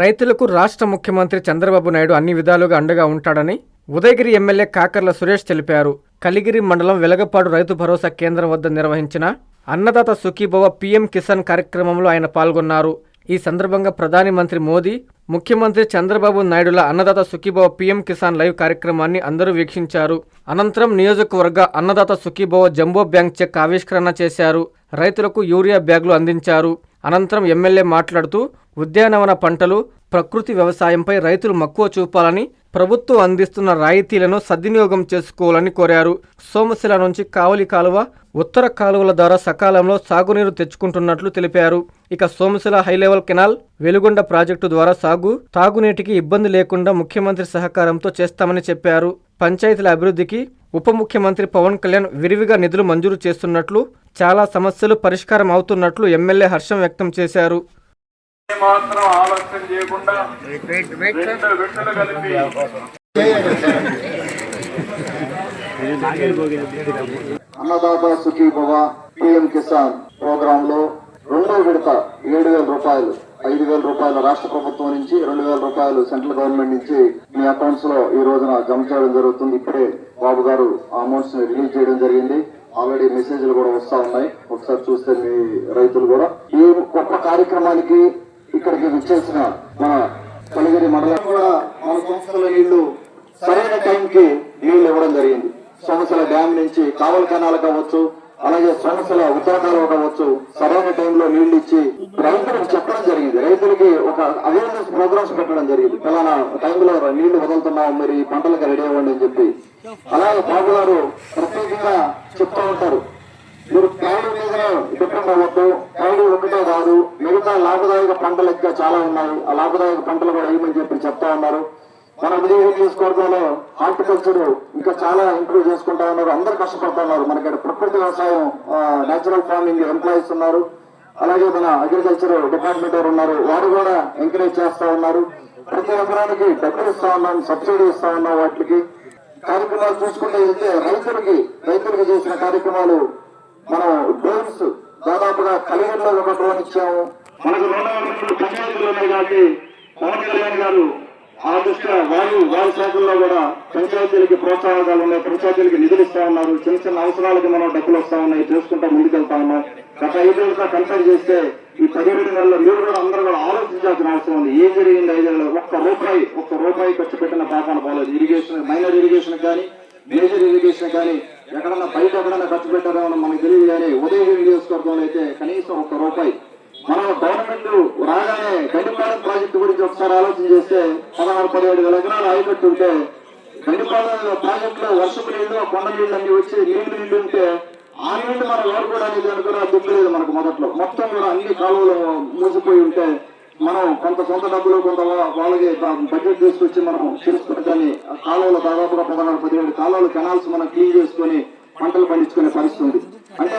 రైతులకు రాష్ట్ర ముఖ్యమంత్రి చంద్రబాబు నాయుడు అన్ని విధాలుగా అండగా ఉంటాడని ఉదయగిరి ఎమ్మెల్యే కాకర్ల సురేష్ తెలిపారు. కలిగిరి మండలం వెలగపాడు రైతు భరోసా కేంద్రం వద్ద నిర్వహించిన అన్నదాత సుఖీభవ పీఎం కిసాన్ కార్యక్రమంలో ఆయన పాల్గొన్నారు. ఈ సందర్భంగా ప్రధాని మంత్రి మోదీ ముఖ్యమంత్రి చంద్రబాబు నాయుడుల అన్నదాత సుఖీభవ పీఎం కిసాన్ లైవ్ కార్యక్రమాన్ని అందరూ వీక్షించారు. అనంతరం నియోజకవర్గ Annadata Sukhibhava jumbo bank cheque ఆవిష్కరణ చేశారు. రైతులకు యూరియా బ్యాగులు అందించారు. అనంతరం ఎమ్మెల్యే మాట్లాడుతూ ఉద్యానవన పంటలు ప్రకృతి వ్యవసాయంపై రైతులు మక్కువ చూపాలని ప్రభుత్వం అందిస్తున్న రాయితీలను సద్వినియోగం చేసుకోవాలని కోరారు. సోమశిల నుంచి కావలి కాలువ ఉత్తర కాలువల ద్వారా సకాలంలో సాగునీరు తెచ్చుకుంటున్నట్లు తెలిపారు. ఇక Somasila high level canal Veligonda project ద్వారా సాగు తాగునీటికి ఇబ్బంది లేకుండా ముఖ్యమంత్రి సహకారంతో చేస్తామని చెప్పారు. పంచాయతీల అభివృద్ధికి ఉప ముఖ్యమంత్రి పవన్ కళ్యాణ్ విరివిగా నిధులు మంజూరు చేస్తున్నట్లు చాలా సమస్యలు పరిష్కారం అవుతున్నట్లు ఎమ్మెల్యే హర్షం వ్యక్తం చేశారు. మాత్రం ఆలస్యం చేయకుండా అన్నదాత సుఖీ భవ పిఎం కిసాన్ ప్రోగ్రామ్లో రెండో విడత ఏడు వేల రూపాయలు ఐదు వేల రూపాయలు రాష్ట్ర ప్రభుత్వం నుంచి రెండు వేల రూపాయలు సెంట్రల్ గవర్నమెంట్ నుంచి మీ అకౌంట్స్లో ఈ రోజున జమ చేయడం జరుగుతుంది. ఇప్పుడే బాబు గారు ఆ అమౌంట్స్ రిలీజ్ చేయడం జరిగింది. ఆల్రెడీ మెసేజ్లు కూడా వస్తా ఉన్నాయి. ఒకసారి చూస్తే మీ రైతులు కూడా. ఈ గొప్ప కార్యక్రమానికి ఇక్కడికి విచ్చేసిన మన కలిగిరి మండలం కూడా మన సంస్థల నీళ్ళు సరైన టైంకి నీళ్ళు ఇవ్వడం జరిగింది. సంస్థల డ్యామ్ నుంచి కావల కెనాలు కావచ్చు అలాగే సమస్యల ఉత్తర ఉండవచ్చు. సరైన టైంలో నీళ్ళు ఇచ్చి రైతులకు చెప్పడం జరిగింది. రైతులకి ఒక అవేర్నెస్ ప్రోగ్రామ్స్ పెట్టడం జరిగింది. ఫలానా టైంలో నీళ్ళు వదులుతున్నాం మరి పంటలకు రెడీ అవ్వండి అని చెప్పి. అలాగే బాబు గారు ప్రత్యేకంగా చెప్తూ ఉంటారు. మీరు ప్యాడీ మీద డిపెండ్ అవ్వద్దు. ప్యాడీ ఒకటే కాదు. మిగతా లాభదాయక పంటలు ఇంకా చాలా ఉన్నాయి. ఆ లాభదాయక పంటలు కూడా వేయమని చెప్పి చెప్తా ఉన్నారు. మన విజయవాడ నియోజకవర్గంలో హార్టికల్చర్ ఇంకా చాలా ఇంప్రూవ్ చేసుకుంటా ఉన్నారు. అందరు కష్టపడతా ఉన్నారు. మనకి ఇక్కడ ప్రకృతి వ్యవసాయం నేచురల్ ఫార్మింగ్ ఎంప్లాయీస్ ఉన్నారు. అలాగే మన అగ్రికల్చర్ డిపార్ట్మెంట్ వారు ఉన్నారు. వారు కూడా ఎంకరేజ్ చేస్తా ఉన్నారు. ప్రతి ఎకరానికి డబ్బులు ఇస్తా ఉన్నాం సబ్సిడీ ఇస్తా ఉన్నాం వాటికి. కార్యక్రమాలు చూసుకుంటే వెళ్తే రైతులకి రైతులకి చేసిన కార్యక్రమాలు మనం డ్రోన్స్ దాదాపుగా కలిగిరిలో ఒక డ్రోన్ ఇచ్చాము. మనకు పంచాయతీలు ఉన్నాయి కాబట్టి పవన్ కళ్యాణ్ గారు ఆ దృష్ట్యా వాయు వాయు శాఖల్లో కూడా పంచాయతీలకి ప్రోత్సాహకాలు ఉన్నాయి. పంచాయతీలకి నిధులు ఇస్తా ఉన్నారు. చిన్న చిన్న అవసరాలకి మనం డబ్బులు వస్తా ఉన్నాయి. చేసుకుంటా ముందుకెళ్తా ఉన్నాం. గత ఐదేళ్ళతో కంపేర్ చేస్తే ఈ పదిహేడు నెలల్లో మీరు కూడా అందరూ కూడా ఆలోచించాల్సిన అవసరం ఉంది. ఏం జరిగింది ఐదేళ్ళలో ఒక్క రూపాయి ఒక్క రూపాయి ఖర్చు పెట్టిన పాపాన పోలేదు. ఇరిగేషన్ మైనర్ ఇరిగేషన్ కానీ మేజర్ ఇరిగేషన్ కానీ ఎక్కడన్నా బయట ఎక్కడన్నా ఖర్చు పెట్టారేమో మనకు తెలియదు కానీ ఉదయగిరి నియోజకవర్గంలో అయితే కనీసం ఒక్క రూపాయి మనం గవర్నమెంట్ రాగానే గడిపాలెం ప్రాజెక్టు గురించి ఒకసారి ఆలోచన చేస్తే పదహారు పదిహేడు వేల ఎకరాలు ఆయకట్టు ఉంటే గండిపాలెం ప్రాజెక్ట్లో వర్షపు నీళ్ళు కొండ నీళ్ళు అన్ని వచ్చి నీళ్ళు నీళ్ళు ఉంటే ఆ నీళ్ళు మనం వాడుకోవడానికి అనుకున్న దుబ్బలేదు మనకు మొదట్లో. మొత్తం కూడా అన్ని కాలువలు మూసిపోయి ఉంటే మనం కొంత సొంత డబ్బులు కొంత వాళ్ళకి బడ్జెట్ తీసుకొచ్చి మనం చేసుకుని కాలువలు దాదాపుగా పదహారు పదిహేడు కాలువలు కెనాల్స్ మనం క్లీన్ చేసుకొని పంటలు పండించుకునే పరిస్థితి ఉంది. అంటే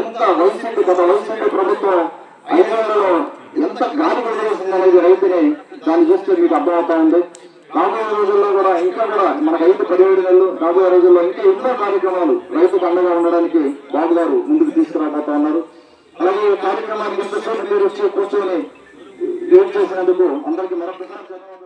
ఎంత వైసీపీ గత దాన్ని చూస్తే మీకు అర్థమవుతా ఉంది. రాబోయే రోజుల్లో కూడా ఇంకా కూడా మనకు ఐదు పదిహేడు నెలలు రాబోయే రోజుల్లో ఇంకా ఎన్నో కార్యక్రమాలు రైతు అండగా ఉండడానికి బాబు గారు ముందుకు తీసుకురాబోతా ఉన్నారు. అలాగే ఈ కార్యక్రమానికి ఎంతసేపు మీరు వచ్చి కూర్చొని ఏం చేసినందుకు అందరికీ మరొకసారి ధన్యవాదాలు.